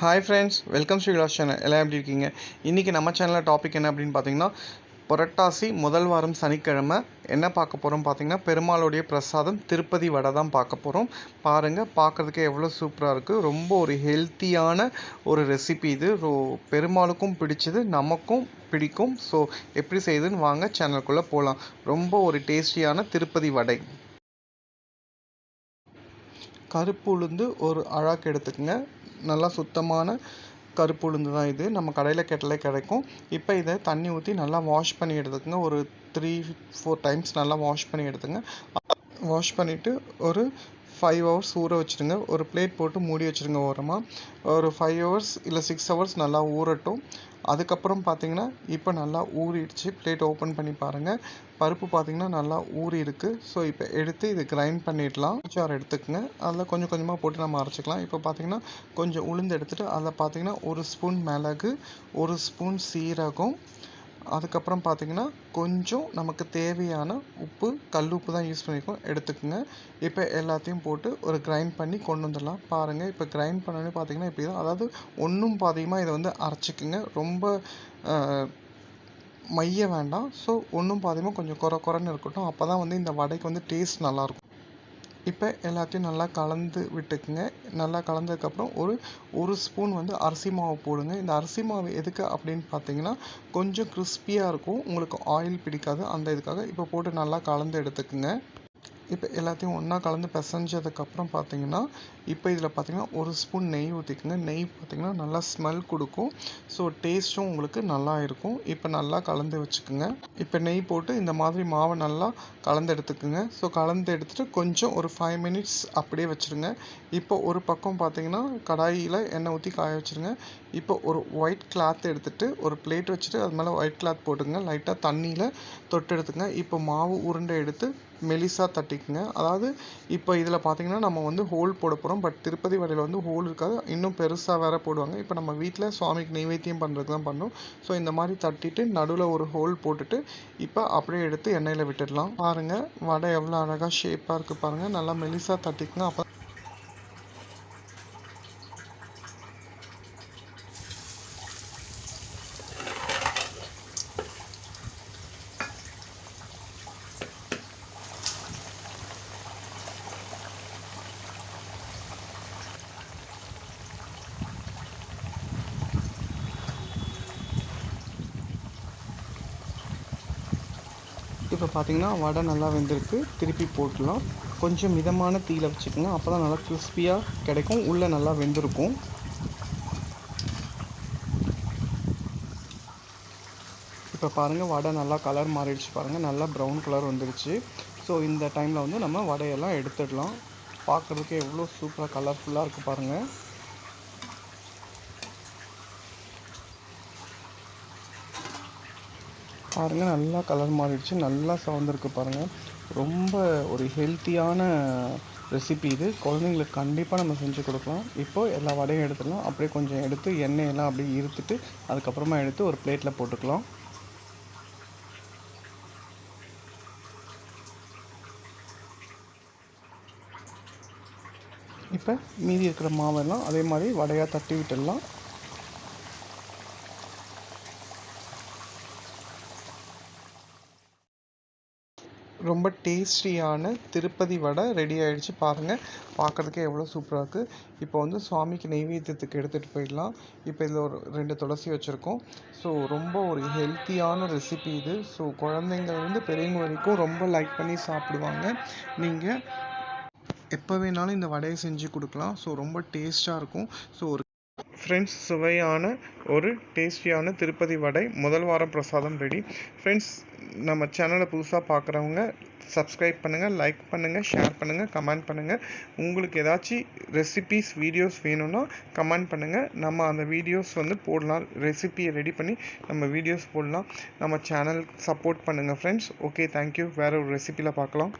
Hi friends welcome Sri class channel எல்லாம் எப்படி இருக்கீங்க? இன்றைக்கி நம்ம சேனலில் டாபிக் என்ன அப்படின்னு பார்த்தீங்கன்னா புரட்டாசி முதல் வாரம் சனிக்கிழமை என்ன பார்க்க போகிறோம் பார்த்தீங்கன்னா பெருமாளுடைய பிரசாதம் திருப்பதி வடை தான் பார்க்க போகிறோம் பாருங்கள் பார்க்குறதுக்கு எவ்வளோ சூப்பராக இருக்குது ரொம்ப ஒரு ஹெல்த்தியான ஒரு ரெசிபி இது. ரோ பெருமாளுக்கும் பிடிச்சது நமக்கும் பிடிக்கும். ஸோ எப்படி செய்யுதுன்னு வாங்க சேனலுக்குள்ளே போகலாம் ரொம்ப ஒரு டேஸ்டியான திருப்பதி வடை. கருப்பு உளுந்து ஒரு அழாக்கு எடுத்துக்கங்க. நல்லா சுத்தமான கருப்பு உளுந்து தான் இது. நம்ம கடையில் கேட்டாலே கிடைக்கும். இப்போ இதை தண்ணி ஊற்றி நல்லா வாஷ் பண்ணி எடுத்துக்கங்க. ஒரு த்ரீ ஃபோர் டைம்ஸ் நல்லா வாஷ் பண்ணி எடுத்துங்க வாஷ் பண்ணிவிட்டு ஒரு ஃபைவ் ஹவர்ஸ் ஊற வச்சுருங்க ஒரு பிளேட் போட்டு மூடி வச்சுருங்க ஓரமாக ஒரு ஃபைவ் ஹவர்ஸ் இல்லை சிக்ஸ் ஹவர்ஸ் நல்லா ஊறட்டும். அதுக்கப்புறம் பார்த்தீங்கன்னா இப்போ நல்லா ஊறிடுச்சு. பிளேட் ஓப்பன் பண்ணி பாருங்கள் பருப்பு பார்த்தீங்கன்னா நல்லா ஊறி இருக்குது ஸோ இப்போ எடுத்து இது கிரைண்ட் பண்ணிடலாம். சார் எடுத்துக்கங்க. அதில் கொஞ்சம் கொஞ்சமாக போட்டு நம்ம அரைச்சிக்கலாம். இப்போ பார்த்தீங்கன்னா கொஞ்சம் உளுந்து எடுத்துகிட்டு அதில் பார்த்தீங்கன்னா ஒரு ஸ்பூன் மிளகு ஒரு ஸ்பூன் சீரகம் அதுக்கப்புறம் பார்த்தீங்கன்னா கொஞ்சம் நமக்கு தேவையான உப்பு கல் உப்பு தான் யூஸ் பண்ணியிருக்கோம் எடுத்துக்கோங்க. இப்போ எல்லாத்தையும் போட்டு ஒரு கிரைண்ட் பண்ணி கொண்டு வந்துடலாம். பாருங்கள் இப்போ கிரைண்ட் பண்ணோன்னே பார்த்தீங்கன்னா இப்படி தான். அதாவது ஒன்றும் பாதியமாக இதை வந்து அரைச்சிக்குங்க. ரொம்ப மைய வேண்டாம். ஸோ ஒன்றும் பாதியமாக கொஞ்சம் குறை குறைன்னு இருக்கட்டும். அப்போ தான் வந்து இந்த வடைக்கு வந்து டேஸ்ட் நல்லாயிருக்கும் இப்போ எல்லாத்தையும் நல்லா கலந்து விட்டுக்குங்க. நல்லா கலந்ததுக்கப்புறம் ஒரு ஒரு ஸ்பூன் வந்து அரிசி மாவு போடுங்க. இந்த அரிசி மாவு எதுக்கு அப்படின்னு பார்த்தீங்கன்னா கொஞ்சம் கிறிஸ்பியாக இருக்கும். உங்களுக்கு ஆயில் பிடிக்காது. அந்த இதுக்காக இப்போ போட்டு நல்லா கலந்து எடுத்துக்குங்க. இப்போ எல்லாத்தையும் ஒன்றா கலந்து பிசைஞ்சதுக்கப்புறம் பார்த்தீங்கன்னா இப்போ இதில் பார்த்தீங்கன்னா ஒரு ஸ்பூன் நெய் ஊற்றிக்கோங்க நெய் பார்த்தீங்கன்னா நல்லா ஸ்மெல் கொடுக்கும். ஸோ டேஸ்ட்டும் உங்களுக்கு நல்லா இருக்கும். இப்போ நல்லா கலந்து வச்சுக்கோங்க. இப்போ நெய் போட்டு இந்த மாதிரி மாவை நல்லா கலந்து எடுத்துக்குங்க. ஸோ கலந்து எடுத்துகிட்டு கொஞ்சம் ஒரு ஃபைவ் மினிட்ஸ் அப்படியே வச்சுருங்க. இப்போ ஒரு பக்கம் பார்த்தீங்கன்னா கடாயில் எண்ணெய் ஊற்றி காய வச்சுருங்க. இப்போ ஒரு ஒயிட் கிளாத் எடுத்துகிட்டு ஒரு பிளேட் வச்சுட்டு அது மேலே ஒயிட் கிளாத் போட்டுங்க லைட்டாக தண்ணியில் தொட்டு எடுத்துங்க இப்போ மாவு உருண்டை எடுத்து மெலிசாக தட்டி தட்டிக்குங்க அதாவது இப்போ இதில் பார்த்தீங்கன்னா நம்ம வந்து ஹோல் போட போகிறோம் பட் திருப்பதி வடையில் வந்து ஹோல் இருக்காது. இன்னும் பெருசாக வேறு போடுவாங்க. இப்போ நம்ம வீட்டில் சுவாமிக்கு நெய்வேத்தியம் பண்ணுறது தான் பண்ணோம். ஸோ இந்த மாதிரி தட்டிட்டு நடுவில் ஒரு ஹோல் போட்டுட்டு இப்போ அப்படியே எடுத்து எண்ணெயில் விட்டுடலாம். பாருங்கள் வடை எவ்வளோ அழகாக ஷேப்பாக இருக்குது பாருங்கள் நல்லா மெலிசாக தட்டிக்குங்க. அப்போ இப்போ பார்த்தீங்கன்னா வடை நல்லா வெந்திருக்கு. திருப்பி போட்டுடலாம். கொஞ்சம் மிதமான தீயில் வச்சுக்கோங்க. அப்போ தான் நல்லா கிறிஸ்பியாக கிடைக்கும். உள்ளே நல்லா வெந்திருக்கும். இப்போ பாருங்கள் வடை நல்லா கலர் மாறிடுச்சு பாருங்கள் நல்லா ப்ரௌன் கலர் வந்துடுச்சு ஸோ இந்த டைமில் வந்து நம்ம வடையெல்லாம் எடுத்துடலாம். பார்க்குறதுக்கு எவ்வளோ சூப்பராக கலர்ஃபுல்லாக இருக்குது பாருங்கள் பாருங்கள் நல்லா கலர் மாறிடுச்சு. நல்லா சவந்திருக்கு பாருங்கள் ரொம்ப ஒரு ஹெல்த்தியான ரெசிபி இது. குழந்தைங்களுக்கு கண்டிப்பாக நம்ம செஞ்சு கொடுக்கலாம். இப்போது எல்லா வடையும் எடுத்துடலாம். அப்படியே கொஞ்சம் எடுத்து எண்ணெயெல்லாம் அப்படியே இருத்துட்டு அதுக்கப்புறமா எடுத்து ஒரு பிளேட்டில் போட்டுக்கலாம். இப்போ மீதி இருக்கிற மாவெல்லாம் அதே மாதிரி வடையாக தட்டி விட்டுடலாம். ரொம்ப டேஸ்டியான திருப்பதி வடை ரெடி ஆகிடுச்சு பாருங்கள் பார்க்குறதுக்கே எவ்வளோ சூப்பராக இருக்குது இப்போ வந்து சுவாமிக்கு நெய்வேத்தியத்துக்கு எடுத்துகிட்டு போயிடலாம். இப்போ இதில் ஒரு ரெண்டு துளசி வச்சுருக்கோம். ஸோ ரொம்ப ஒரு ஹெல்த்தியான ரெசிபி இது. ஸோ குழந்தைங்கள்லேருந்து பெரியவங்க வரைக்கும் ரொம்ப லைக் பண்ணி சாப்பிடுவாங்க. நீங்கள் எப்போ வேணாலும் இந்த வடையை செஞ்சு கொடுக்கலாம். ஸோ ரொம்ப டேஸ்ட்டாக இருக்கும். ஸோ ஒரு ஃப்ரெண்ட்ஸ் சுவையான ஒரு டேஸ்டியான திருப்பதி வடை. முதல் வாரம் பிரசாதம் ரெடி ஃப்ரெண்ட்ஸ் நம்ம சேனலை புதுசாக பார்க்குறவங்க சப்ஸ்கிரைப் பண்ணுங்கள் லைக் பண்ணுங்கள் ஷேர் பண்ணுங்கள் கமெண்ட் பண்ணுங்கள் உங்களுக்கு ஏதாச்சும் ரெசிபீஸ் வீடியோஸ் வேணும்னா கமெண்ட் பண்ணுங்கள் நம்ம அந்த வீடியோஸ் வந்து போடலாம். ரெசிபியை ரெடி பண்ணி நம்ம வீடியோஸ் போடலாம். நம்ம சேனலுக்கு சப்போர்ட் பண்ணுங்கள் ஃப்ரெண்ட்ஸ் ஓகே தேங்க்யூ வேறு ஒரு ரெசிப்பியில் பார்க்கலாம்